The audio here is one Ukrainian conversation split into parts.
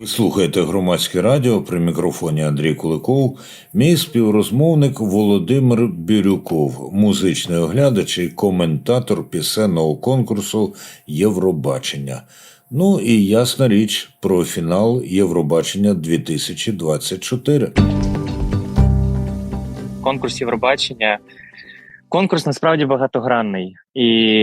Ви слухаєте громадське радіо при мікрофоні Андрій Куликов, мій співрозмовник Володимир Бірюков, музичний оглядач і коментатор пісенного конкурсу Євробачення. Ну і ясна річ про фінал Євробачення 2024. конкурс Євробачення. Конкурс насправді багатогранний, і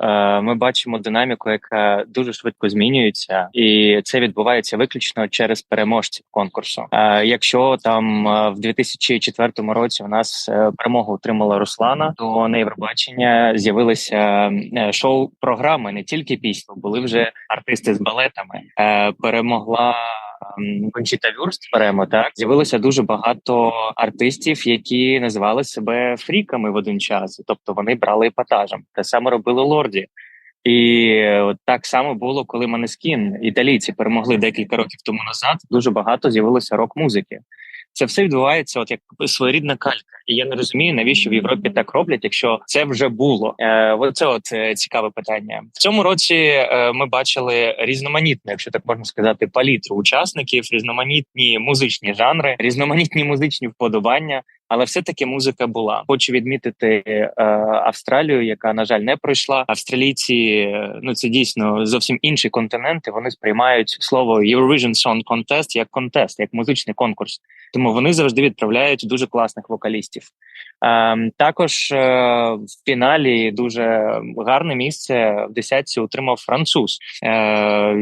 е, ми бачимо динаміку, яка дуже швидко змінюється, і це відбувається виключно через переможців конкурсу. Е, якщо там е, в 2004 році у нас е, перемогу отримала Руслана, то на Євробачення з'явилися е, шоу-програми, не тільки пісні, були вже артисти з балетами. Е, перемогла Кончіта Вюрст беремо так. З'явилося дуже багато артистів, які називали себе фріками в один час, тобто вони брали епатажем. Те саме робили лорді. І от так само було, коли Манескін італійці перемогли декілька років тому назад. Дуже багато з'явилося рок-музики. Це все відбувається, от як своєрідна калька. І я не розумію, навіщо в Європі так роблять, якщо це вже було. Е, Це от е, цікаве питання. В цьому році е, ми бачили різноманітне, якщо так можна сказати, палітру учасників, різноманітні музичні жанри, різноманітні музичні вподобання. Але все таки музика була. Хочу відмітити е, Австралію, яка на жаль не пройшла. Австралійці е, ну це дійсно зовсім інші континенти. Вони сприймають слово Eurovision Song Contest як контест, як музичний конкурс. Тому вони завжди відправляють дуже класних вокалістів. Е, також е, в фіналі дуже гарне місце в десятці отримав француз, е,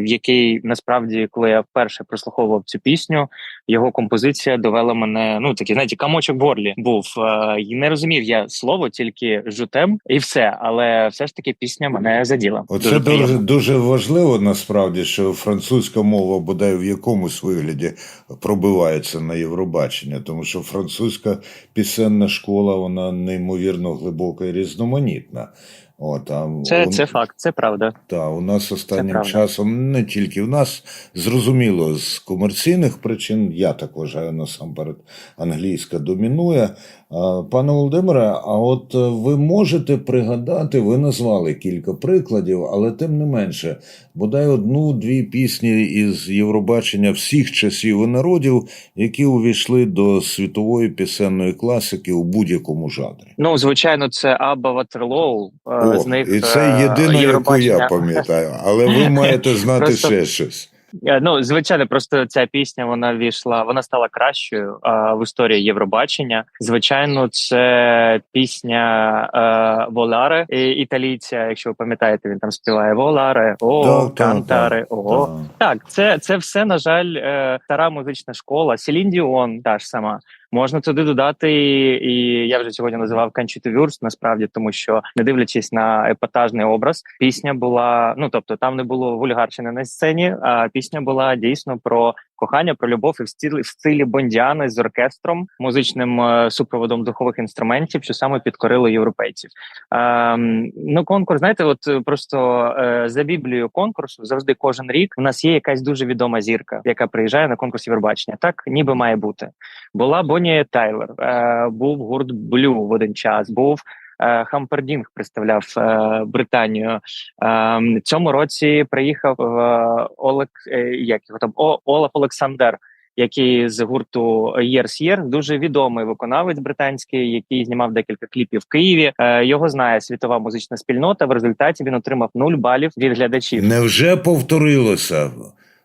який насправді, коли я вперше прослуховував цю пісню, його композиція довела мене. Ну такий, знаєте, камочок в був. Е, і не розумів я слово, тільки жутем, і все. Але все ж таки пісня мене заділа. Оце дуже, дуже, дуже важливо насправді, що французька мова бодай в якомусь вигляді пробивається на Євробачення, тому що французька пісенна школа вона неймовірно глибока і різноманітна. От, а Це, у- це факт, це правда. Та у нас останнім часом не тільки в нас зрозуміло з комерційних причин. Я так вважаю насамперед англійська домінує. Пане Володимире, а от е, ви можете пригадати, ви назвали кілька прикладів, але тим не менше, бодай одну-дві пісні із Євробачення всіх часів і народів, які увійшли до світової пісенної класики у будь-якому жанрі. Ну звичайно, це Абба Ватерлоу. е, О, з них і це е, єдина, яку я пам'ятаю, але ви маєте знати ще щось. Е, Ну, звичайно, просто ця пісня вона війшла, вона стала кращою а, в історії Євробачення. Звичайно, це пісня е, Воларе і- італійця. Якщо ви пам'ятаєте, він там співає Воларе, о, кантаре, о. так. Так, це, це все, на жаль, е, стара музична школа. Селін Діон, та ж сама. Можна туди додати, і, і я вже сьогодні називав Вюрст, насправді, тому що не дивлячись на епатажний образ, пісня була. Ну тобто, там не було вульгарщини на сцені, а пісня була дійсно про кохання, про любов і в стилі в стилі бондіани з оркестром, музичним е, супроводом духових інструментів, що саме підкорило європейців. Ем, ну, конкурс, знаєте, от е, просто е, за біблією конкурсу завжди кожен рік у нас є якась дуже відома зірка, яка приїжджає на конкурс Євробачення. Так ніби має бути. Була Бонні Тайлер, е, був гурт Блю в один час, був. Е, Хампердінг представляв е, Британію. Ем, цьому році приїхав е, Олег, е, як його там Олаф Олександр, який з гурту Years Year, дуже відомий виконавець британський, який знімав декілька кліпів в Києві. Е, його знає світова музична спільнота. В результаті він отримав нуль балів від глядачів. Невже повторилося?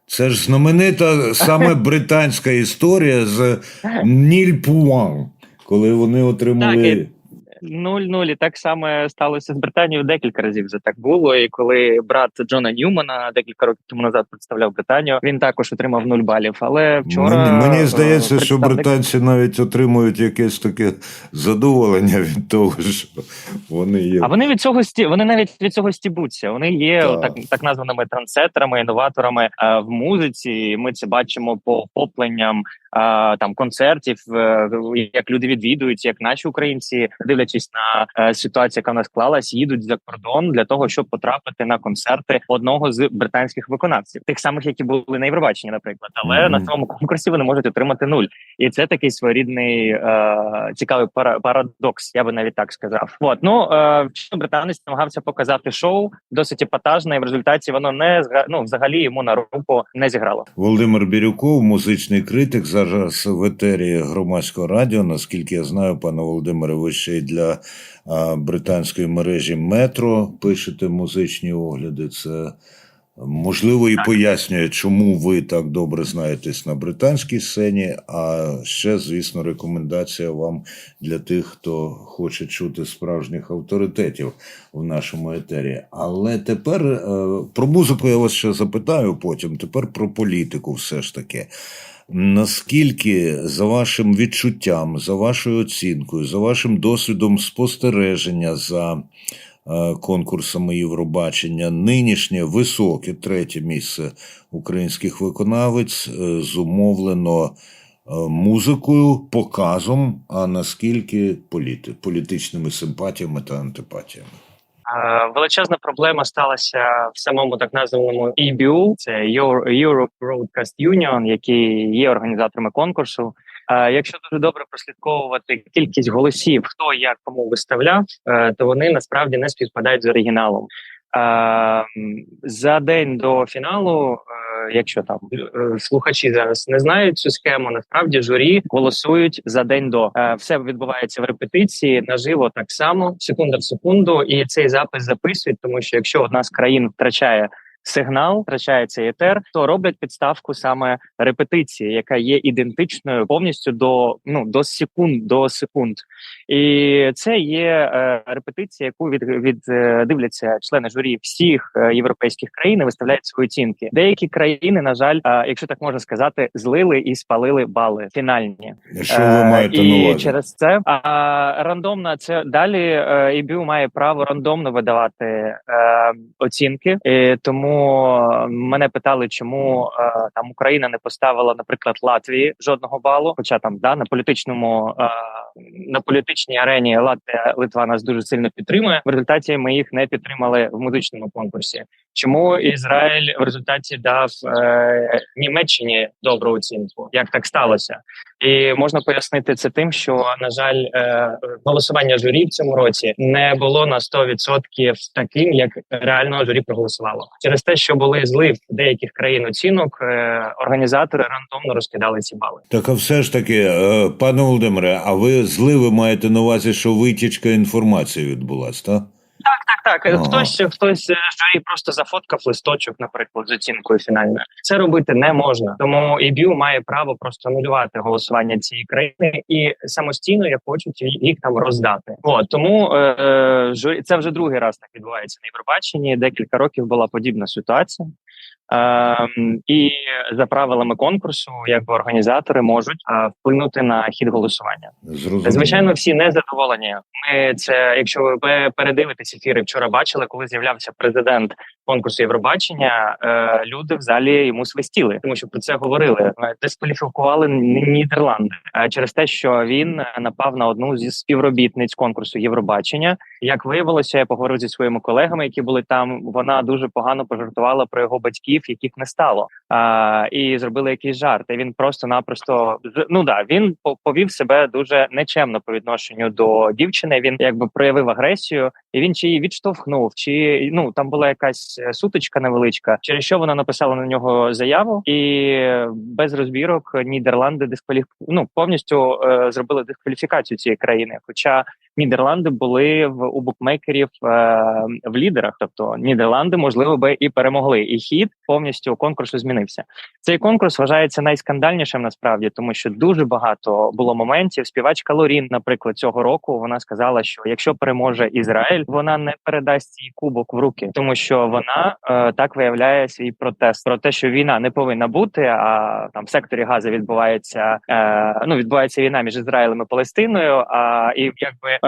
Це ж знаменита саме британська історія з Ніль Пуан, коли вони отримали. Так, Нуль-нуль. І так само сталося з Британією декілька разів вже так було. І коли брат Джона Ньюмана декілька років тому назад представляв Британію, він також отримав нуль балів. Але вчора мені, мені е, здається, що британці навіть отримують якесь таке задоволення від того, що вони є. А вони від цього сті вони навіть від цього стібуться. Вони є Так. так так названими трансетерами, інноваторами е, в музиці. Ми це бачимо по охопленням а, там концертів, е, як люди відвідують, як наші українці, дивлячись на е, ситуацію, яка в нас склалась, їдуть за кордон для того, щоб потрапити на концерти одного з британських виконавців, тих самих, які були на Євробаченні, наприклад. Але Мгм. на цьому конкурсі вони можуть отримати нуль, і це такий своєрідний е, цікавий пара- парадокс. Я би навіть так сказав. От ну е, британець намагався показати шоу досить епатажне, і в результаті воно не ну, взагалі йому на руку не зіграло. Володимир Бірюков, музичний критик, зараз в етері громадського радіо. Наскільки я знаю, пане Володимире, ви ще й для британської мережі Метро пишете музичні огляди. Це можливо і пояснює, чому ви так добре знаєтесь на британській сцені. А ще, звісно, рекомендація вам для тих, хто хоче чути справжніх авторитетів в нашому етері. Але тепер е, про музику я вас ще запитаю потім. Тепер про політику, все ж таки. Наскільки за вашим відчуттям, за вашою оцінкою, за вашим досвідом спостереження за конкурсами Євробачення, нинішнє високе третє місце українських виконавець е, зумовлено е, музикою, показом, а наскільки політи, політичними симпатіями та антипатіями? Е, Величезна проблема сталася в самому так названому EBU, це Euro- Europe Broadcast Union, які є організаторами конкурсу. Е, Якщо дуже добре прослідковувати кількість голосів, хто як кому виставляв, е, то вони насправді не співпадають з оригіналом. Е, За день до фіналу, якщо там слухачі зараз не знають цю схему, насправді журі голосують за день до. Все відбувається в репетиції наживо так само, секунда в секунду, і цей запис записують, тому що якщо одна з країн втрачає. Сигнал втрачає цей етер, то роблять підставку саме репетиції, яка є ідентичною повністю до ну до секунд до секунд, і це є е, репетиція, яку від, від е, дивляться члени журі всіх е, європейських країн і виставляють свої оцінки. Деякі країни, на жаль, е, якщо так можна сказати, злили і спалили бали фінальні. Що ви Е, маєте на і увазі? через це а, рандомно це далі е, EBU має право рандомно видавати е, оцінки. І тому мене питали, чому е, там Україна не поставила, наприклад, Латвії жодного балу. Хоча там да на політичному е, на політичній арені Латвія Литва нас дуже сильно підтримує. В результаті ми їх не підтримали в музичному конкурсі. Чому Ізраїль в результаті дав е, Німеччині добру оцінку? Як так сталося? І можна пояснити це тим, що на жаль, е, голосування журі в цьому році не було на 100% таким, як реально журі проголосувало. Через те, що були злив деяких країн оцінок, е, організатори рандомно розкидали ці бали. Так, а все ж таки, е, пане Володимире, а ви зливи маєте на увазі, що витічка інформації відбулась, так? Так, так Ага. хтось хтось е, з журі просто зафоткав листочок, наприклад, з оцінкою фінальною. Це робити не можна. Тому ІБЮ має право просто анулювати голосування цієї країни і самостійно, як хочуть, їх там роздати. От тому е, е, журі це вже другий раз так відбувається на Євробаченні. Декілька років була подібна ситуація. Ем, і за правилами конкурсу, якби організатори можуть е, вплинути на хід голосування. Зрозуміло. Звичайно, всі не задоволені. Ми це, якщо ви пе- передивитесь ефіри, вчора бачили, коли з'являвся президент конкурсу Євробачення. Е, люди в залі йому свистіли, тому що про це говорили. Е, Дискваліфікували Нідерланди через те, що він напав на одну зі співробітниць конкурсу Євробачення. Як виявилося, я поговорив зі своїми колегами, які були там. Вона дуже погано пожартувала про його батьків, яких не стало. А, і зробили якийсь жарт. І він просто-напросто ну да він по- повів себе дуже нечемно по відношенню до дівчини. Він якби проявив агресію, і він чи її відштовхнув, чи ну там була якась е, сутичка невеличка, через що вона написала на нього заяву, і без розбірок Нідерланди дискваліф... ну, повністю е, зробили дискваліфікацію цієї країни. Хоча Нідерланди були в у букмекерів е, в лідерах, тобто Нідерланди можливо би і перемогли, і хід повністю конкурсу змінився. Цей конкурс вважається найскандальнішим насправді, тому що дуже багато було моментів. Співачка Лорін, наприклад, цього року вона сказала, що якщо переможе Ізраїль, вона не передасть їй кубок в руки, тому що вона е, так виявляє свій протест про те, що війна не повинна бути. А там в секторі Гази відбувається е, ну відбувається війна між Ізраїлем і Палестиною. А і якби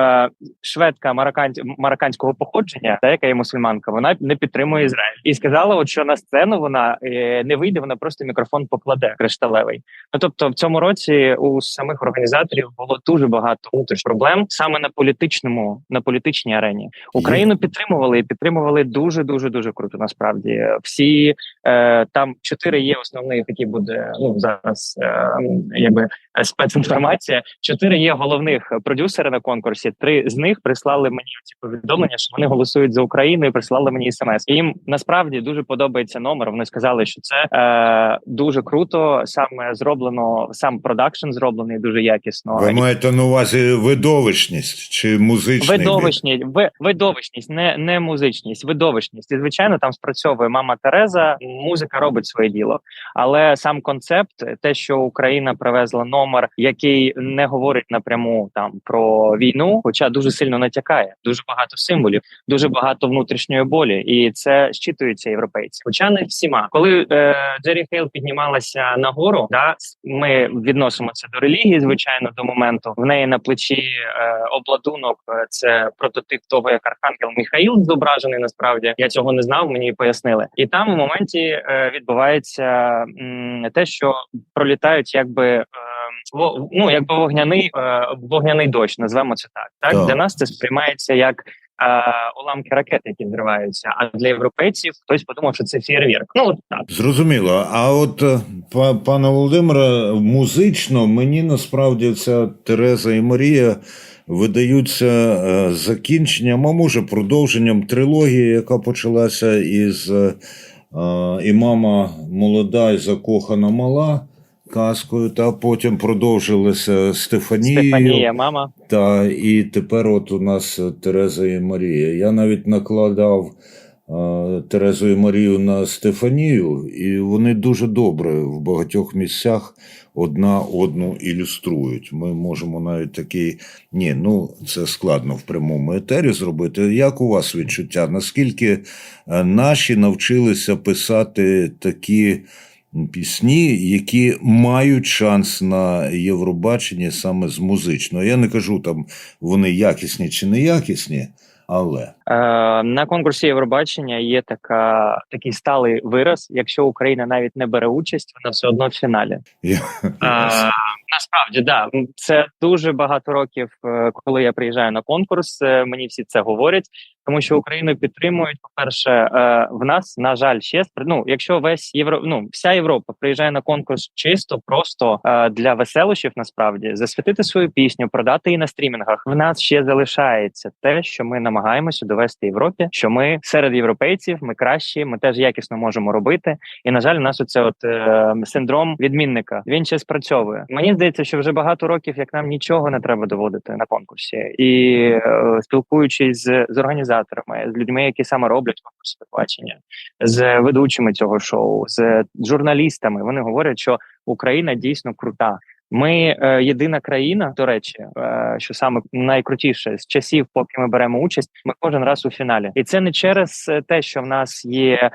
шведка мароккан... марокканського походження, та яка є мусульманка, вона не підтримує Ізраїль і сказала, от що на сцену вона е, не вийде, вона просто мікрофон покладе кришталевий. Ну тобто, в цьому році у самих організаторів було дуже багато внутрішніх проблем саме на політичному, на політичній арені. Україну підтримували і підтримували дуже дуже дуже круто. Насправді всі е, там чотири є основних, які буде ну зараз, е, якби спецінформація. Чотири є головних продюсери на конкурсі. Три з них прислали мені ці повідомлення, що вони голосують за Україну і прислали мені смс. І Їм насправді дуже подобається номер. Вони сказали, що це е, дуже круто. Саме зроблено сам продакшн зроблений дуже якісно. Ви маєте на увазі видовищність чи музичний бік? Видовищність, ви, видовищність, не, не музичність, видовищність. І звичайно, там спрацьовує мама Тереза. Музика робить своє діло, але сам концепт, те, що Україна привезла номер, який не говорить напряму там про війну, хоча дуже сильно натякає, дуже багато символів, дуже багато внутрішньої болі, і це щитується європейці. Хоча не всіма, коли е, Джері Хейл піднімалася нагору, да ми відносимо це до релігії, звичайно, до моменту в неї на плечі е, обладунок. е, Це прототип того, як архангел Міхаїл зображений. Насправді я цього не знав. Мені пояснили, і там у моменті е, відбувається м, те, що пролітають, якби. Ну якби вогняний е, вогняний дощ, назвемо це так. Так Так. для нас це сприймається як е, уламки ракет, які взриваються. А для європейців хтось подумав, що це фєрвірк. Ну от так. Зрозуміло. А от е, па- пане Володимире, музично мені насправді ця Тереза і Марія видаються закінченням, а може продовженням трилогії, яка почалася із і мама молода і закохана мала казкою, та потім продовжилася Стефанією. Стефанія, мама. Та і тепер от у нас Тереза і Марія. Я навіть накладав е, Терезу і Марію на Стефанію, і вони дуже добре в багатьох місцях одна одну ілюструють. Ми можемо навіть такий. Ні, ну це складно в прямому етері зробити. Як у вас відчуття? Наскільки е, наші навчилися писати такі пісні, які мають шанс на Євробаченні саме з музичного. Я не кажу там вони якісні чи неякісні, але Е, на конкурсі Євробачення є така такий сталий вираз. Якщо Україна навіть не бере участь, вона все одно в фіналі. я, Е, насправді да це дуже багато років. е, Коли я приїжджаю на конкурс, мені всі це говорять, тому що Україну підтримують. По перше, е, в нас на жаль, ще ну, якщо весь євро, ну вся Європа приїжджає на конкурс чисто просто е, для веселощів, насправді засвітити свою пісню, продати її на стрімінгах. В нас ще залишається те, що ми намагаємося довести Європі, що ми серед європейців, ми кращі, ми теж якісно можемо робити. І на жаль, у нас оце от е, синдром відмінника. Він ще спрацьовує. Мені здається, що вже багато років, як нам нічого не треба доводити на конкурсі, і е, спілкуючись з, з організаторами, з людьми, які саме роблять конкурс телебачення, з ведучими цього шоу, з журналістами, вони говорять, що Україна дійсно крута. Ми е, єдина країна, до речі, е, що саме найкрутіше з часів, поки ми беремо участь, ми кожен раз у фіналі, і це не через е, те, що в нас є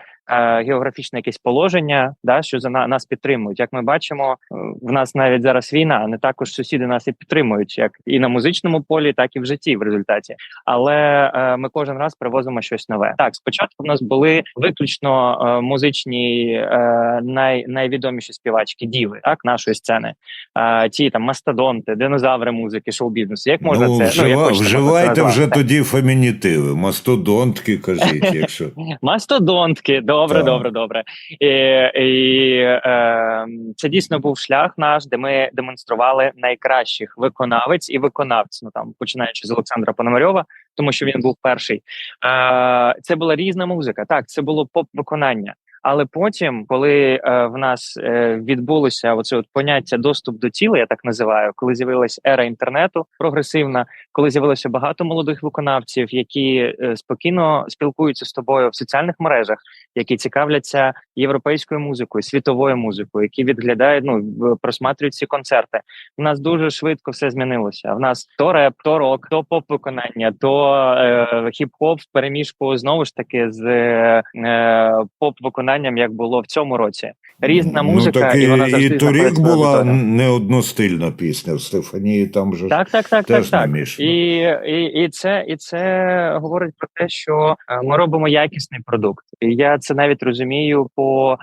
географічне якесь положення, да що за на- нас підтримують. Як ми бачимо, е, в нас навіть зараз війна, а не також сусіди нас і підтримують, як і на музичному полі, так і в житті в результаті. Але е, ми кожен раз привозимо щось нове. Так, спочатку в нас були виключно е, музичні е, най, найвідоміші співачки діви, так нашої сцени. Е, ті там мастодонти, динозаври музики, шоу-бізнесу. Як можна ну, це вжива, як хочете, можна вживайте вже тоді фемінітиви, мастодонтки, кажіть, якщо Мастодонтки, добре, Так. добре, добре. І, і е, це дійсно був шлях наш, де ми демонстрували найкращих виконавець і виконавць. Ну там починаючи з Олександра Пономарьова, тому що він був перший. Е, це була різна музика. Так, це було поп-виконання. Але потім, коли е, в нас е, відбулося оце от поняття доступ до тіла, я так називаю, коли з'явилась ера інтернету прогресивна, коли з'явилося багато молодих виконавців, які е, спокійно спілкуються з тобою в соціальних мережах, які цікавляться європейською музикою, світовою музикою, які відглядають, ну просматрюють ці концерти. У нас дуже швидко все змінилося. В нас то реп, то рок, то поп виконання, то е, хіп-хоп в переміжку знову ж таки з е, поп виконанням як було в цьому році. Різна Ну, музика, так і вона завжди і торік була не одностильна пісня в Стефанії, там же Так, так, так, теж так, так. І, і, і це і це говорить про те, що е, ми робимо якісний продукт. І я це навіть розумію по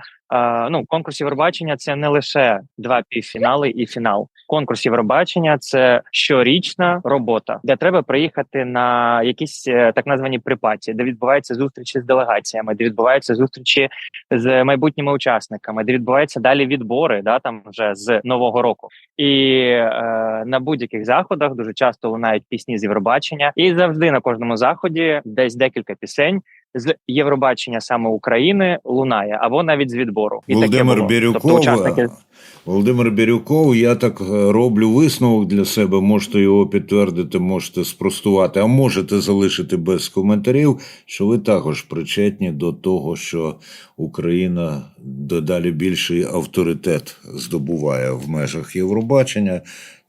ну конкурс Євробачення. Це не лише два півфінали і фінал. Конкурс Євробачення це щорічна робота, де треба приїхати на якісь е, так названі припаті, де відбуваються зустрічі з делегаціями, де відбуваються зустрічі з майбутніми учасниками, де відбуваються далі відбори, да там вже з нового року. І е, на будь-яких заходах дуже часто лунають пісні з Євробачення, і завжди на кожному заході десь декілька пісень з Євробачення саме України лунає, або навіть з відбору. І Володимир було. Бірюков, Тобто учасники Володимир Бірюков, я так е, роблю висновок для себе. Можете його підтвердити, можете спростувати, а можете залишити без коментарів, що ви також причетні до того, що Україна дедалі більший авторитет здобуває в межах Євробачення.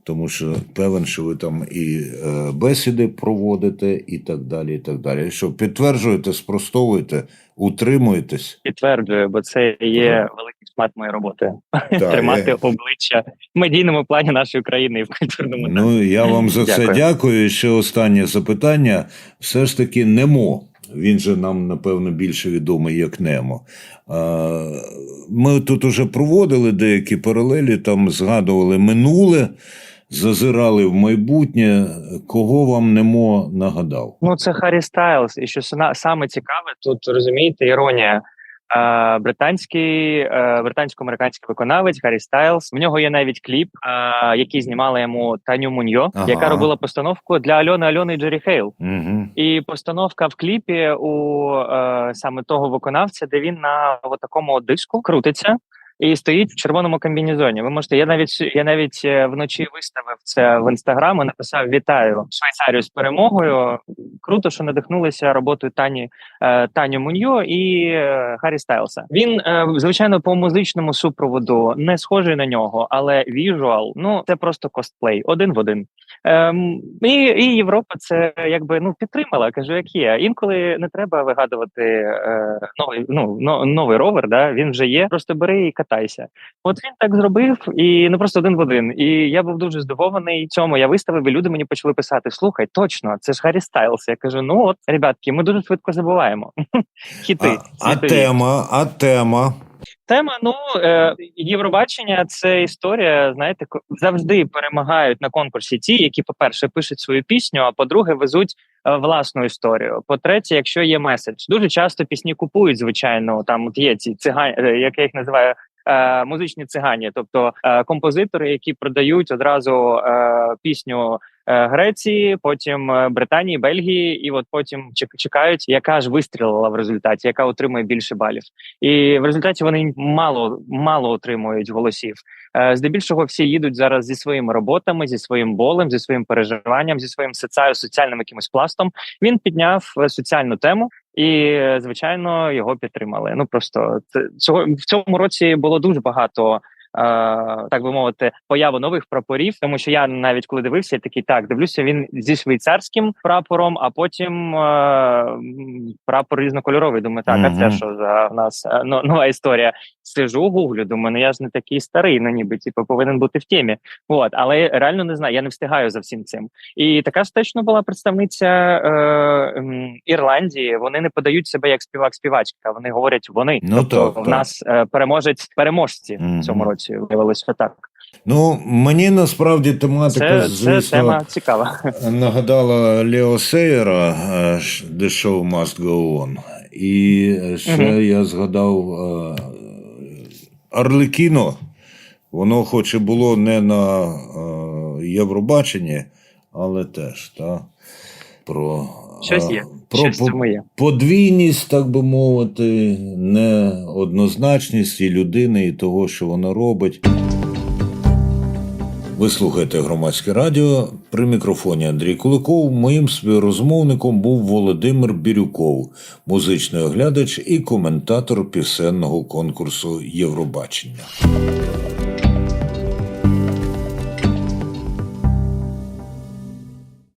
Тому що певен, що ви там і е, бесіди проводите, і так далі. і так далі. Що підтверджуєте, спростовуєте, утримуєтесь. підтверджую, бо це є великий шмат моєї роботи Так, тримати я- обличчя в медійному плані нашої країни і в культурному. Ну, я вам за це Дякую. дякую. І ще останнє запитання. Все ж таки, Немо. Він же нам, напевно, більше відомий як Немо. Ми тут уже проводили деякі паралелі, там згадували минуле, зазирали в майбутнє. Кого вам Немо нагадав? Ну, це Харрі Стайлз. І що саме цікаве, тут розумієте, іронія. Е, британський е, британсько-американський виконавець Харрі Стайлз. В нього є навіть кліп, е, який знімала йому Таню Муньо, Ага. яка робила постановку для Альони Альони і Джері Хейл. Угу. І постановка в кліпі у саме того виконавця, де він на такому диску крутиться. І стоїть в червоному комбінезоні. Ви можете. Я навіть я навіть е, вночі виставив це в інстаграм. і Написав Вітаю Швейцарію з перемогою. Круто, що надихнулися роботою Тані е, Таню Муньо і е, Харрі Стайлса. Він звичайно по музичному супроводу не схожий на нього, але віжуал ну це просто костплей один в один. Ем, і, і Європа це якби ну підтримала. Кажу, як є. Інколи не треба вигадувати е, новий ну но, новий ровер. Да він вже є. Просто бери і катайся. От він так зробив, і ну просто один в один. І я був дуже здивований цьому. Я виставив, і люди мені почали писати: слухай, точно, це ж Харрі Стайлс. Я кажу: ну от, ребятки, ми дуже швидко забуваємо. Хіти. А, тема, а тема. Тема, ну е, Євробачення це історія. Знаєте, завжди перемагають на конкурсі ті, які, по-перше, пишуть свою пісню, а по-друге, везуть е, власну історію. По-третє, якщо є меседж, дуже часто пісні купують. Звичайно, там от є ці цигані, е, як я їх називаю. Е, Музичні цигані, тобто е, композитори, які продають одразу е, пісню е, Греції, потім е, Британії, Бельгії, і от потім чек- чекають, яка ж вистрілила в результаті, яка отримує більше балів. І в результаті вони мало мало отримують голосів. Е, Здебільшого всі їдуть зараз зі своїми роботами, зі своїм болем, зі своїм переживанням, зі своїм соціальним якимось пластом. Він підняв соціальну тему. І звичайно його підтримали. Ну просто це цього в цьому році було дуже багато. е, Так би мовити, появи нових прапорів, тому що я навіть коли дивився, я такий так дивлюся. Він зі швейцарським прапором, а потім е, прапор різнокольоровий. Думаю, так, а це що за в нас е, нова історія? Сижу, гуглю, думаю, ну я ж не такий старий, ну ніби типу повинен бути в темі. От, але реально не знаю, я не встигаю за всім цим. І така ж точно була представниця е, Ірландії. Вони не подають себе як співак-співачка. Вони говорять вони. Ну, тобто так, в так. нас е, переможець переможці в цьому році виявилося так. Ну, мені насправді тематика, Це, це тема цікава. нагадала Лео Сейера е, The Show Must Go On. І ще Мгм. я згадав е, Арлекіно. Воно хоч і було не на е, Євробаченні, але теж та, про, Щось е, є. про Щось по- є. подвійність, так би мовити, неоднозначність і людини, і того, що вона робить. Ви слухаєте громадське радіо. При мікрофоні Андрій Куликов. Моїм співрозмовником був Володимир Бірюков, музичний оглядач і коментатор пісенного конкурсу Євробачення.